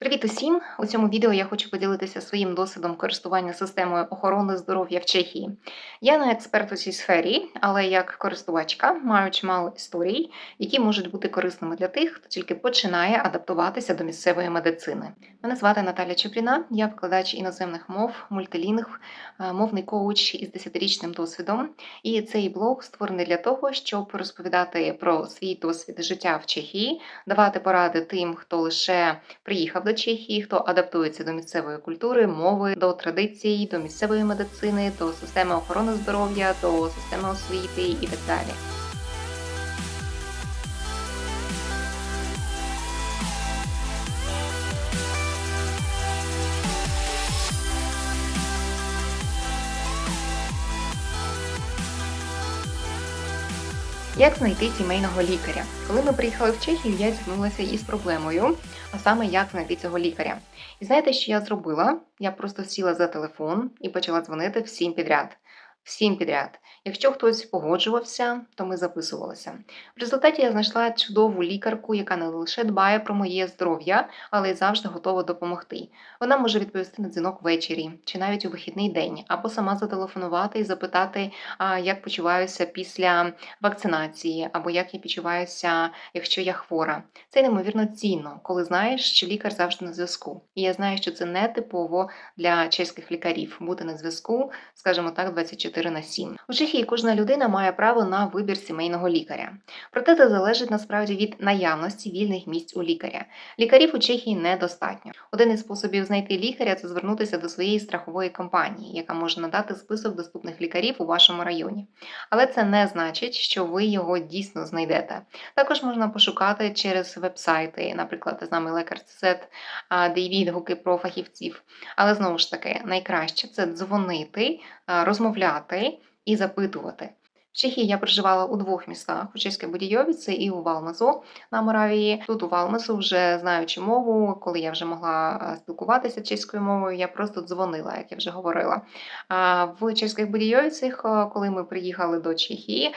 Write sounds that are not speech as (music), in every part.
Привіт усім! У цьому відео я хочу поділитися своїм досвідом користування системою охорони здоров'я в Чехії. Я не експерт у цій сфері, але як користувачка маю чимало історій, які можуть бути корисними для тих, хто тільки починає адаптуватися до місцевої медицини. Мене звати Наталя Чупріна, я викладач іноземних мов, мультилінг, е, мовний коуч із 10-річним досвідом. І цей блог створений для того, щоб розповідати про свій досвід життя в Чехії, давати поради тим, хто лише приїхав до Чехії, хто адаптується до місцевої культури, мови, до традицій, до місцевої медицини, до системи охорони здоров'я, до системи освіти і так далі. Як знайти сімейного лікаря? Коли ми приїхали в Чехію, я зіткнулася із проблемою, а саме як знайти цього лікаря. І знаєте, що я зробила? Я просто сіла за телефон і почала дзвонити всім підряд. Всім підряд. Якщо хтось погоджувався, то ми записувалися. В результаті я знайшла чудову лікарку, яка не лише дбає про моє здоров'я, але й завжди готова допомогти. Вона може відповісти на дзвінок ввечері чи навіть у вихідний день, або сама зателефонувати і запитати, як почуваюся після вакцинації, або як я почуваюся, якщо я хвора. Це неймовірно цінно, коли знаєш, що лікар завжди на зв'язку. І я знаю, що це не типово для чеських лікарів бути на зв'язку, скажімо так, 24 на 7. У Чехії кожна людина має право на вибір сімейного лікаря. Проте це залежить насправді від наявності вільних місць у лікаря. Лікарів у Чехії недостатньо. Один із способів знайти лікаря це звернутися до своєї страхової компанії, яка може надати список доступних лікарів у вашому районі. Але це не значить, що ви його дійсно знайдете. Також можна пошукати через веб-сайти, наприклад, з нами Лекарцет, де є відгуки про фахівців. Але знову ж таки, найкраще це дзвонити, а, розмовляти і запитувати. В Чехії я проживала у двох містах: у Чеській Будійовіці і у Валмазу на Моравії. Тут у Валмазу, вже знаючи мову, коли я вже могла спілкуватися чеською мовою, я просто дзвонила, як я вже говорила. А в Чеських Будійовицях, е, коли ми приїхали до Чехії,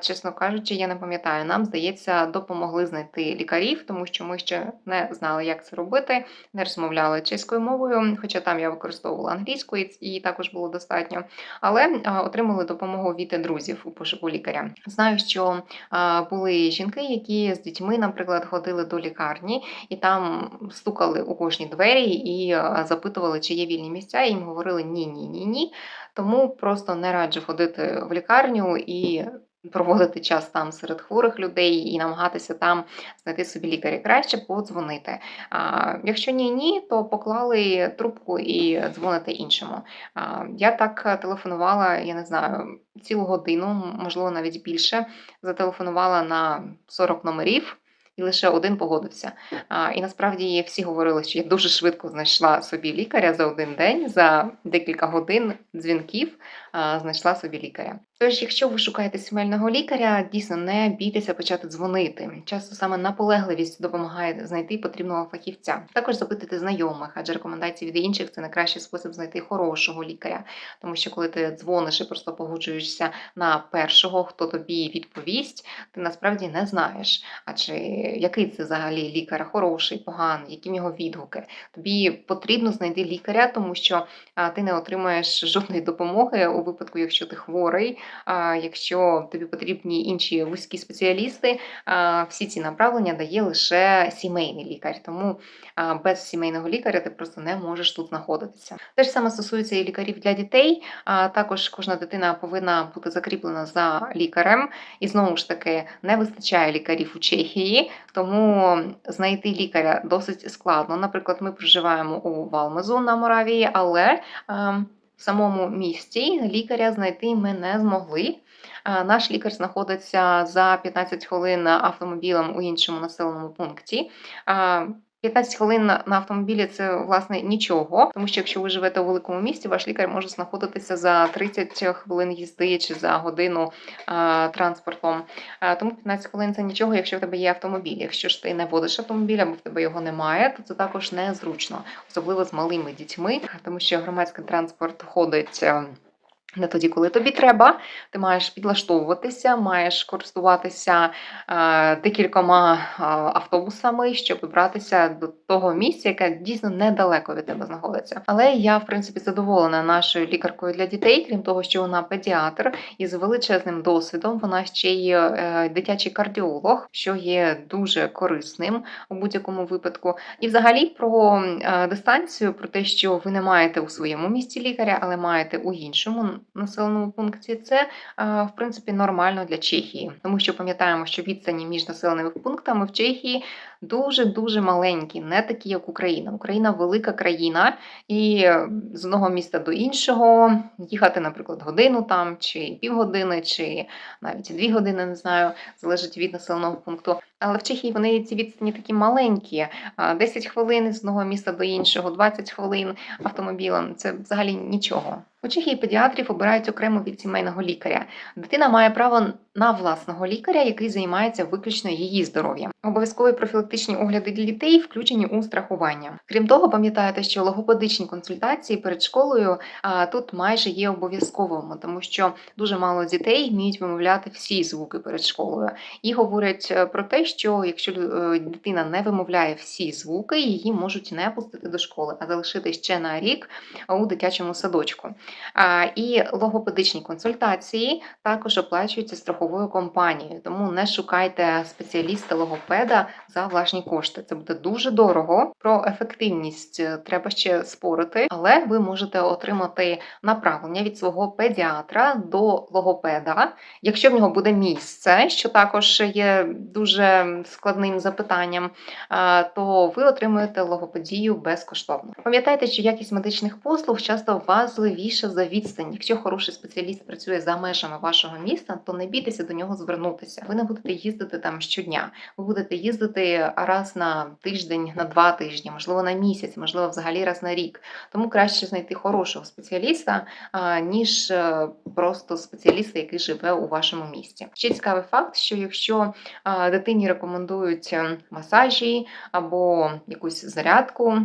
чесно кажучи, я не пам'ятаю, нам здається, допомогли знайти лікарів, тому що ми ще не знали, як це робити, не розмовляли чеською мовою, хоча там я використовувала англійську, і також було достатньо. Але отримали допомогу від друзів у пошуку лікаря. Знаю, що а, були жінки, які з дітьми, наприклад, ходили до лікарні і там стукали у кожні двері і а, запитували, чи є вільні місця. І їм говорили ні, ні, ні, ні. Тому просто не раджу ходити в лікарню і. Проводити час там серед хворих людей і намагатися там знайти собі лікаря. Краще подзвонити. А, Якщо ні, ні, то поклали трубку і дзвоните іншому. А, Я так телефонувала, я не знаю, цілу годину, можливо, навіть більше. Зателефонувала на 40 номерів. І лише один погодився. А, І насправді всі говорили, що я дуже швидко знайшла собі лікаря за один день, за декілька годин дзвінків а, знайшла собі лікаря. Тож, якщо ви шукаєте сімейного лікаря, дійсно не бійтеся почати дзвонити. Часто саме наполегливість допомагає знайти потрібного фахівця. Також запитати знайомих, адже рекомендації від інших це найкращий спосіб знайти хорошого лікаря. Тому що коли ти дзвониш і просто погоджуєшся на першого, хто тобі відповість, ти насправді не знаєш, а чи який це взагалі лікар, хороший, поганий, які в нього відгуки. Тобі потрібно знайти лікаря, тому що ти не отримаєш жодної допомоги у випадку, якщо ти хворий. Якщо тобі потрібні інші вузькі спеціалісти, всі ці направлення дає лише сімейний лікар. Тому без сімейного лікаря ти просто не можеш тут знаходитися. Те ж саме стосується і лікарів для дітей. Також кожна дитина повинна бути закріплена за лікарем, і знову ж таки не вистачає лікарів у Чехії, тому знайти лікаря досить складно. Наприклад, ми проживаємо у Валмазу на Моравії, але ем, в самому місті лікаря знайти ми не змогли. Наш лікар знаходиться за 15 хвилин автомобілем у іншому населеному пункті. А, 15 хвилин на на автомобілі це власне нічого, тому що якщо ви живете у великому місті, ваш лікар може знаходитися за 30 хвилин їзди чи за годину а, транспортом. А, тому 15 хвилин це нічого, якщо в тебе є автомобіль. Якщо ж ти не водиш автомобіль або в тебе його немає, то це також незручно, особливо з малими дітьми, тому що громадський транспорт ходить. Не тоді, коли тобі треба. Ти маєш підлаштовуватися, маєш користуватися е, декількома е, автобусами, щоб добратися до того місця, яке дійсно недалеко від тебе знаходиться. Але я, в принципі, задоволена нашою лікаркою для дітей, крім того, що вона педіатр із величезним досвідом. Вона ще й е, дитячий кардіолог, що є дуже корисним у будь-якому випадку. І взагалі про е, дистанцію, про те, що ви не маєте у своєму місті лікаря, але маєте у іншому населеному пункті, це е, в принципі нормально для Чехії, тому що пам'ятаємо, що відстані між населеними пунктами в Чехії дуже дуже маленькі, не такі, як Україна. Україна велика країна, і з одного міста до іншого їхати, наприклад, годину там, чи півгодини, чи навіть дві години, не знаю, залежить від населеного пункту. Але в Чехії вони ці відстані такі маленькі: 10 хвилин з одного міста до іншого, 20 хвилин автомобілем це взагалі нічого. У Чехії педіатрів обирають окремо від сімейного лікаря. Дитина має право на власного лікаря, який займається виключно її здоров'ям. Обов'язкові профілактичні огляди для дітей включені у страхування. Крім того, пам'ятаєте, що логопедичні консультації перед школою а, тут майже є обов'язковими, тому що дуже мало дітей вміють вимовляти всі звуки перед школою. І говорять е, про те, що якщо е, дитина не вимовляє всі звуки, її можуть не пустити до школи, а залишити ще на рік у дитячому садочку. А, І логопедичні консультації також оплачуються страховою компанією, тому не шукайте спеціаліста логопеда за власні кошти. Це буде дуже дорого. Про ефективність е, треба ще спорити, але ви можете отримати направлення від свого педіатра до логопеда, якщо в нього буде місце, що також є дуже складним запитанням, то ви отримуєте логопедію безкоштовно. Пам'ятайте, що якість медичних послуг часто важливіша за відстань. Якщо хороший спеціаліст працює за межами вашого міста, то не бійтеся до нього звернутися. Ви не будете їздити там щодня. Ви будете їздити раз на тиждень, на два тижні, можливо, на місяць, можливо, взагалі раз на рік. Тому краще знайти хорошого спеціаліста, ніж е, просто спеціаліста, який живе у вашому місті. Ще цікавий факт, що якщо дитині рекомендують ем, масажі або якусь зарядку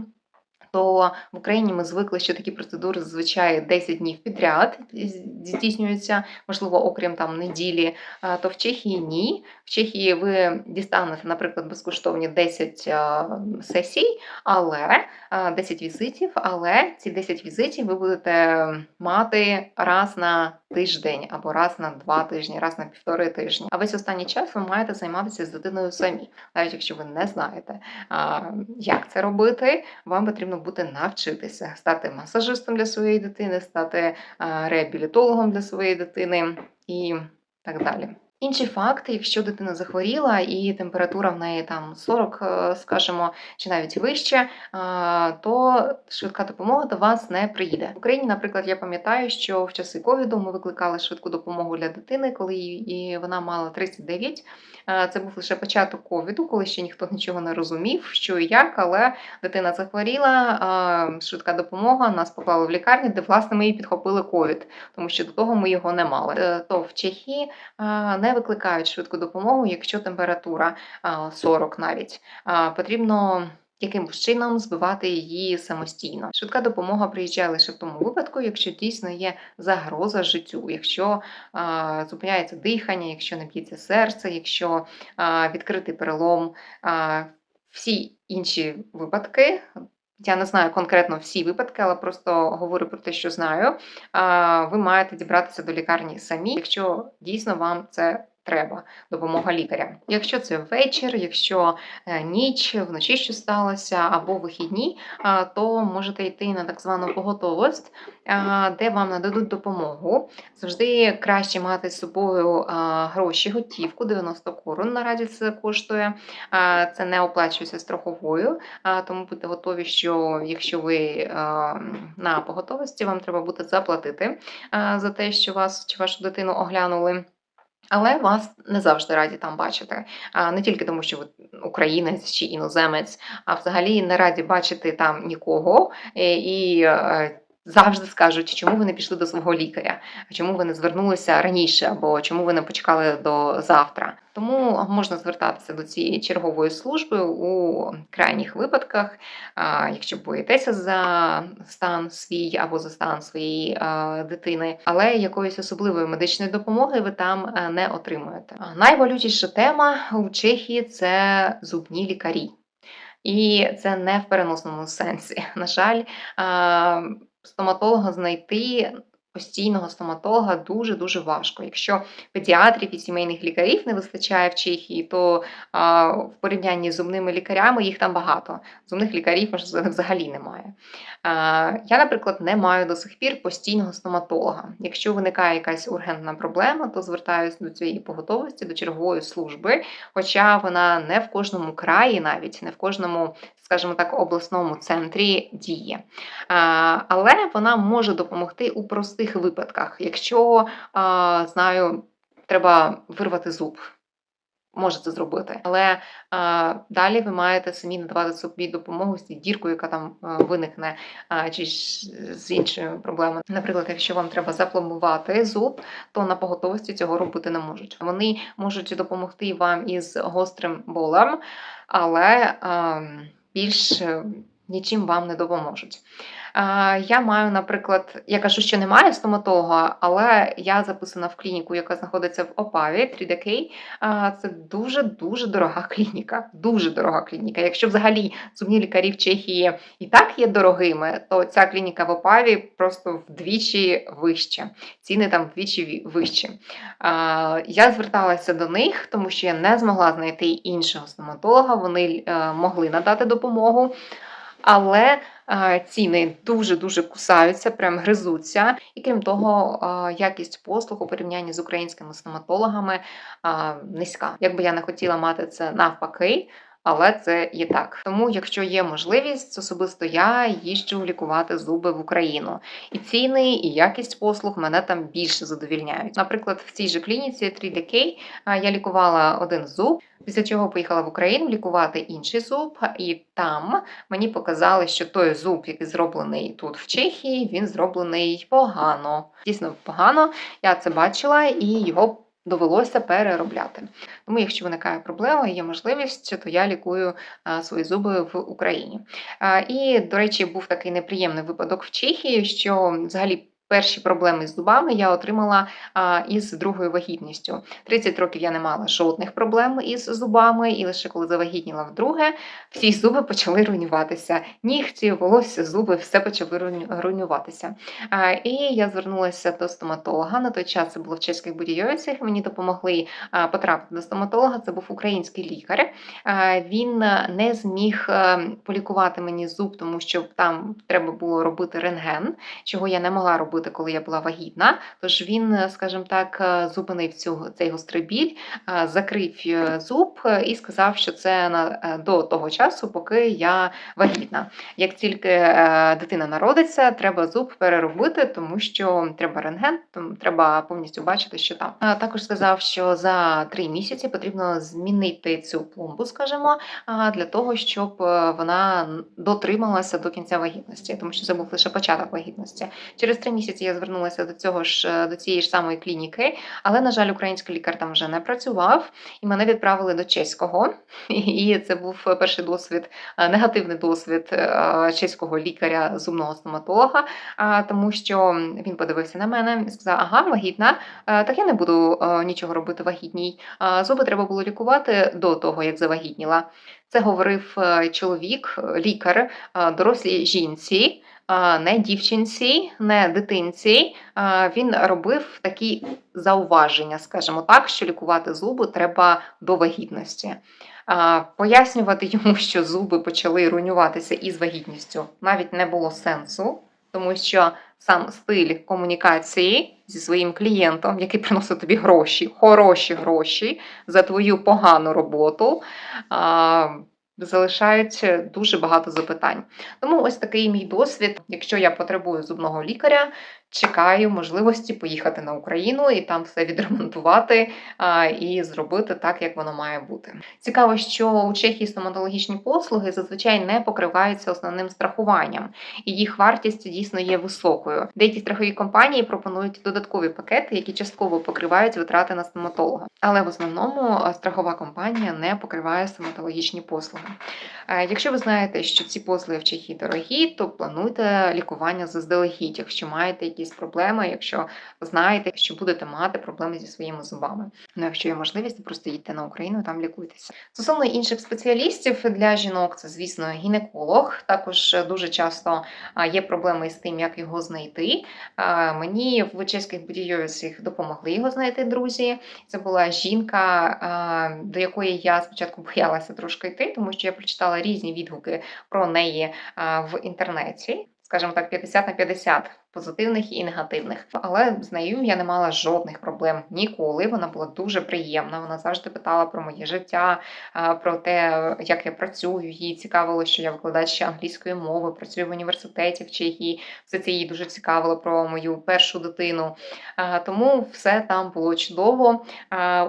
то в Україні ми звикли, що такі процедури зазвичай 10 днів підряд здійснюються, можливо, окрім там неділі. То в Чехії ні. В Чехії ви дістанете, наприклад, безкоштовні 10 сесій, але 10 візитів, але ці 10 візитів ви будете мати раз на тиждень або раз на два тижні, раз на півтори тижні. А весь останній час ви маєте займатися з дитиною самі, навіть якщо ви не знаєте, як це робити, вам потрібно буде навчитися стати масажистом для своєї дитини, стати реабілітологом для своєї дитини і так далі. Інший факт, якщо дитина захворіла і температура в неї там 40, е, скажімо, чи навіть вище, то швидка допомога до вас не приїде. В Україні, наприклад, я пам'ятаю, що в часи ковіду ми викликали швидку допомогу для дитини, коли вона мала 39. Це був лише початок ковіду, коли ще ніхто нічого не розумів, що і як, але дитина захворіла, швидка допомога нас поклали в лікарню, де власне ми її підхопили ковід, тому що до того ми його не мали. Е, то в Чехії не не викликають швидку допомогу, якщо температура 40 навіть. Потрібно якимось чином збивати її самостійно. Швидка допомога приїжджає лише в тому випадку, якщо дійсно є загроза життю, якщо а, зупиняється дихання, якщо не б'ється серце, якщо а, відкритий перелом. А, всі інші випадки я не знаю конкретно всі випадки, але просто говорю про те, що знаю. Ви маєте дібратися до лікарні самі, якщо дійсно вам це треба допомога лікаря. Якщо це вечір, якщо е, ніч, вночі що сталося, або вихідні, то можете йти на так звану поготовість, де вам нададуть допомогу. Завжди краще мати з собою гроші, готівку, 90 корон наразі це коштує. Це не оплачується страховою, тому будьте готові, що якщо ви на поготовості, вам треба буде заплатити за те, що вас чи вашу дитину оглянули. Але вас не завжди раді там бачити. Не тільки тому, що ви українець чи іноземець, а взагалі не раді бачити там нікого. І е, завжди скажуть, чому ви не пішли до свого лікаря, чому ви не звернулися раніше, або чому ви не почекали до завтра. Тому можна звертатися до цієї чергової служби у крайніх випадках, якщо боїтеся за стан свій або за стан своєї дитини, але якоїсь особливої медичної допомоги ви там е, не отримуєте. Найболючіша тема у Чехії це зубні лікарі. І це не в переносному сенсі. На жаль, стоматолога знайти. Постійного стоматолога дуже дуже важко. Якщо педіатрів і сімейних лікарів не вистачає в Чехії, то а, в порівнянні з зубними лікарями їх там багато. Зубних лікарів взагалі немає. А, я, наприклад, не маю до сих пір постійного стоматолога. Якщо виникає якась ургентна проблема, то звертаюся до цієї поготовості, до чергової служби, хоча вона не в кожному краї, навіть не в кожному, скажімо так, обласному центрі діє. А, але вона може допомогти у простих випадках, якщо знаю, треба вирвати зуб. Може це зробити, але а, далі ви маєте самі надавати собі допомогу з цією діркою, яка там а, виникне, а, чи з іншою проблемою. Наприклад, якщо вам треба запломбувати зуб, то на поготовості цього робити не можуть. Вони можуть допомогти вам із гострим болем, але а, більш е, нічим вам не допоможуть. А, Я маю, наприклад, я кажу, що немає стоматолога, але я записана в клініку, яка знаходиться в Опаві, 3DK. А, Це дуже-дуже дорога (laughs) клініка. Дуже дорога клініка. Якщо взагалі зубні лікарі в Чехії і так є дорогими, то ця клініка в Опаві просто вдвічі вище. Ціни там вдвічі вищі. Я зверталася до них, тому що я не змогла знайти іншого стоматолога. Вони е, могли надати допомогу. Але е, ціни дуже-дуже кусаються, прям гризуться. І крім того, е, якість послуг у порівнянні з українськими стоматологами е, низька. Якби я не хотіла мати це навпаки. Але це є так. Тому, якщо є можливість, особисто я їжджу лікувати зуби в Україну. І ціни, і якість послуг мене там більше задовільняють. Наприклад, в цій же клініці 3DK я лікувала один зуб, після чого поїхала в Україну лікувати інший зуб, і там мені показали, що той зуб, який зроблений тут в Чехії, він зроблений погано. Дійсно погано. Я це бачила і його довелося переробляти. Тому, якщо виникає проблема і є можливість, то я лікую свої зуби в Україні. І, до речі, був такий неприємний випадок в Чехії, що взагалі. Перші проблеми з зубами я отримала а, із другою вагітністю. 30 років я не мала жодних проблем із зубами, і лише коли завагітніла вдруге, всі зуби почали руйнуватися. Нігті, волосся, зуби, все почали руйнуватися. А, і я звернулася до стоматолога. На той час це було в чеських будійовицях. Мені допомогли а, потрапити до стоматолога. Це був український лікар. А, він не зміг а, полікувати мені зуб, тому що там треба було робити рентген, чого я не могла робити робити, коли я була вагітна. Тож він, е, скажімо так, е, зупинив цю цей гострий біль, е, закрив зуб і сказав, що це на до того часу, поки я вагітна. Як тільки дитина народиться, треба зуб переробити, тому що треба рентген, треба повністю бачити, що там. Також сказав, що за три місяці потрібно змінити цю пломбу, скажімо, для того, щоб вона дотрималася до кінця вагітності, тому що це був лише початок вагітності. Через три місяці місяці я звернулася до цього ж е, до цієї ж самої клініки, але, на жаль, український лікар там вже не працював, і мене відправили до чеського. (laughs) І це був перший досвід, е, негативний досвід е, чеського лікаря, зубного стоматолога, тому що він подивився на мене і сказав: Ага, вагітна, так я не буду нічого робити вагітній. Зуби треба було лікувати до того, як завагітніла. Це говорив чоловік, лікар, дорослій жінці не дівчинці, не дитинці. Він робив такі зауваження, скажімо так, що лікувати зуби треба до вагітності. Пояснювати йому, (laughs) що зуби почали руйнуватися із вагітністю, навіть не було сенсу, тому що сам стиль комунікації зі своїм клієнтом, який приносить тобі гроші, хороші гроші за твою погану роботу залишають дуже багато запитань. Тому ось такий мій досвід. Якщо я потребую зубного лікаря, чекаю можливості поїхати на Україну і там все відремонтувати а, і зробити так, як воно має бути. Цікаво, що у Чехії стоматологічні послуги зазвичай не покриваються основним страхуванням, і їх вартість дійсно є високою. Деякі страхові компанії пропонують додаткові пакети, які частково покривають витрати на стоматолога. Але в основному страхова компанія не покриває стоматологічні послуги. Якщо ви знаєте, що ці послуги в Чехії дорогі, то плануйте лікування заздалегідь, якщо маєте якісь проблеми, якщо знаєте, що будете мати проблеми зі своїми зубами. Ну, якщо є можливість, просто їдьте на Україну, там лікуйтеся. Стосовно інших спеціалістів для жінок, це звісно гінеколог. Також дуже часто є проблеми з тим, як його знайти. Мені в чеських будівельцях допомогли його знайти друзі. Це була жінка, до якої я спочатку (laughs) боялася трошки йти, тому що я прочитала різні відгуки про неї в інтернеті. Скажімо так, 50 на 50 позитивних і негативних. Але з нею я не мала жодних проблем ніколи. Вона була дуже приємна. Вона завжди питала про моє життя, про те, як я працюю. Їй цікавило, що я викладач англійської мови, працюю в університеті в Чехії. Все це їй дуже цікавило про мою першу дитину. Тому все там було чудово.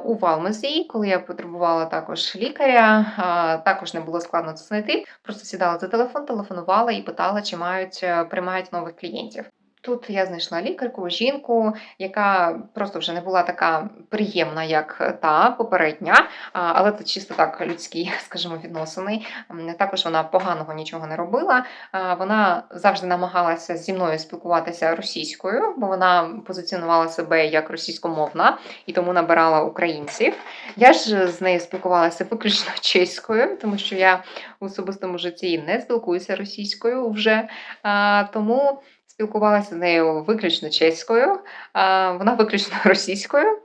У Валмезі, коли я потребувала також лікаря, також не було складно це знайти. Просто сідала за телефон, телефонувала і питала, чи мають е, приймають нових клієнтів. Тут я знайшла лікарку, жінку, яка просто вже не була така приємна, як та попередня, але це чисто так людські, (laughs) скажімо, відносини. Також вона поганого нічого не робила. Вона завжди намагалася зі мною спілкуватися російською, бо вона позиціонувала себе як російськомовна і тому набирала українців. Я ж з нею спілкувалася виключно (laughs) чеською, тому що я в особистому житті не спілкуюся російською вже. Тому спілкувалася з нею виключно чеською, вона виключно (laughs) російською.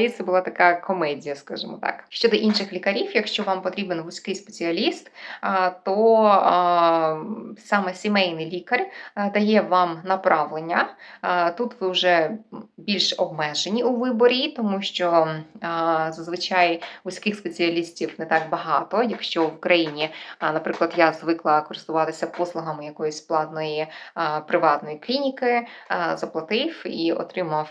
І це була така комедія, скажімо так. Щодо інших лікарів, якщо вам потрібен вузький спеціаліст, то саме сімейний лікар дає вам направлення. Тут ви вже більш обмежені у виборі, тому що зазвичай вузьких спеціалістів не так багато. Якщо в Україні, наприклад, я звикла користуватися послугами якоїсь платної а, приватної клініки, заплатив і отримав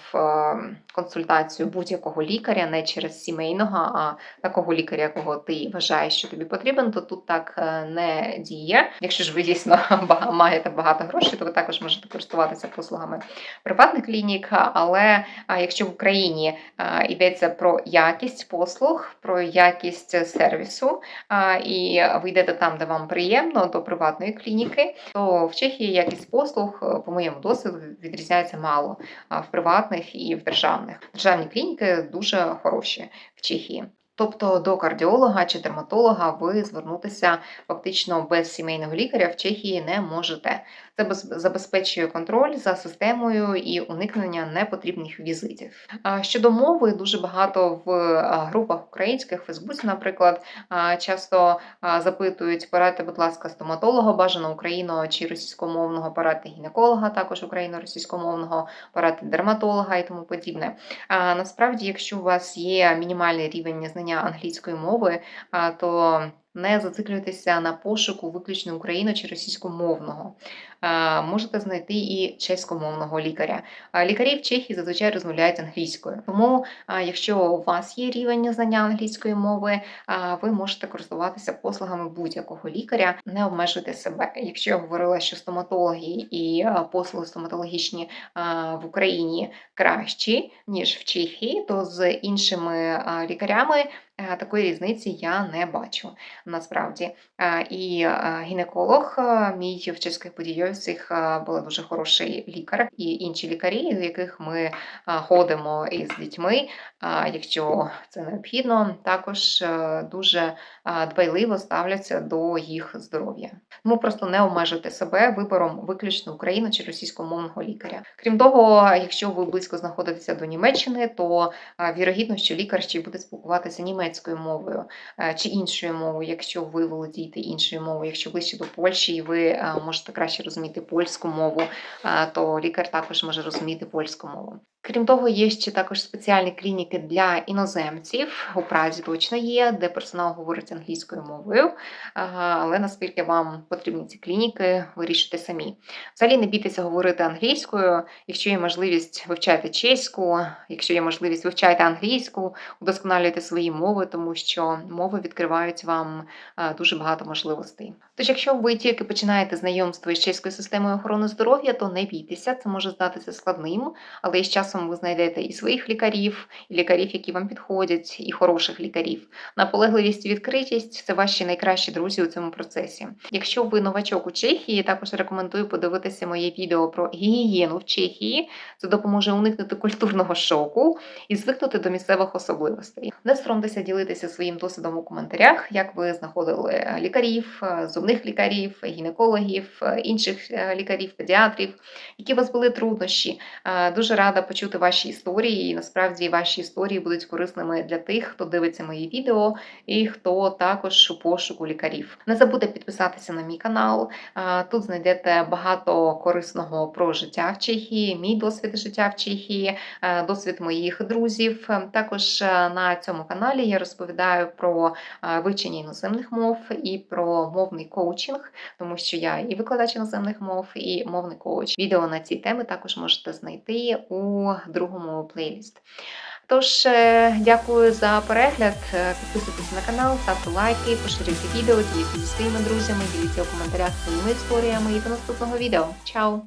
консультацію будь-якого лікаря, не через сімейного, а такого лікаря, якого ти вважаєш, що тобі потрібен, то тут так е, не діє. Якщо ж ви дійсно (laughs) маєте багато грошей, то ви також можете користуватися послугами приватних клінік. Але якщо в Україні йдеться про якість послуг, про якість сервісу, і ви йдете там, де вам приємно, до приватної клініки, то в Чехії якість послуг, е, по моєму досвіду, відрізняється мало в приватних і в державних. Державні клініки дуже хороші в Чехії. Тобто до кардіолога чи дерматолога ви звернутися фактично без сімейного лікаря в Чехії не можете. Це без- забезпечує контроль за системою і уникнення непотрібних візитів. Щодо мови, дуже багато в групах українських, в Фейсбуці, наприклад, часто запитують, порадьте, будь ласка, стоматолога, бажано україно чи російськомовного, порадьте гінеколога, також україно-російськомовного, порадьте дерматолога і тому подібне. Насправді, якщо у вас є мінімальний рівень знання англійської мови, то не зациклюйтеся на пошуку виключно україно чи російськомовного. А, Можете знайти і чеськомовного лікаря. Лікарі в Чехії зазвичай розмовляють англійською. Тому, якщо у вас є рівень знання англійської мови, ви можете користуватися послугами будь-якого лікаря, не обмежуйте себе. Якщо я говорила, що стоматологи і послуги стоматологічні в Україні кращі, ніж в Чехії, то з іншими лікарями е, такої різниці я не бачу насправді. Е, І е, гінеколог, е, мій в чеських подійовцях був дуже хороший лікар, і інші лікарі, до яких ми е, ходимо із дітьми, якщо це необхідно, також е, дуже дбайливо ставляться до їх здоров'я. Тому просто не обмежуйте себе вибором виключно україно чи російськомовного лікаря. Крім того, якщо ви близько знаходитеся до Німеччини, то вірогідно, що лікар ще буде спілкуватися німецькою мовою е, чи іншою мовою, якщо ви володієте іншою мовою, якщо ближче до Польщі і ви е, можете краще розуміти польську мову, е, то лікар також може розуміти польську мову. Крім того, є ще також спеціальні клініки для іноземців. У Празі точно є, де персонал говорить англійською мовою. Але наскільки вам потрібні ці клініки, вирішуйте самі. Взагалі не бійтеся говорити англійською. Якщо є можливість, вивчайте чеську, якщо є можливість, вивчайте англійську, удосконалюйте свої мови, тому що мови відкривають вам е, дуже багато можливостей. Тож, якщо ви тільки починаєте знайомство із чеською системою охорони здоров'я, то не бійтеся, це може здатися складним, але із часом ви знайдете і своїх лікарів, і лікарів, які вам підходять, і хороших лікарів. Наполегливість і відкритість це ваші найкращі друзі у цьому процесі. Якщо ви новачок у Чехії, також рекомендую подивитися моє відео про гігієну в Чехії. Це допоможе уникнути культурного шоку і звикнути до місцевих особливостей. Не соромтеся ділитися своїм досвідом у коментарях, як ви знаходили лікарів, е, зубних лікарів, гінекологів, е, інших е, лікарів, педіатрів, які у вас були труднощі. Е, Дуже рада почути ваші історії, і насправді ваші історії будуть корисними для тих, хто дивиться мої відео і хто також у пошуку лікарів. Не забудьте підписатися на мій канал. Тут знайдете багато корисного про життя в Чехії, мій досвід життя в Чехії, досвід моїх друзів. Також на цьому каналі я розповідаю про вивчення іноземних мов і про мовний коучинг, тому що я і викладач іноземних мов, і мовний коуч. Відео на ці теми також можете знайти у другому плейліст. Тож, е, дякую за перегляд. Е, Підписуйтесь на канал, ставте лайки, поширюйте відео, діліться зі своїми друзями, діліться у коментарях своїми історіями і до наступного відео. Чао!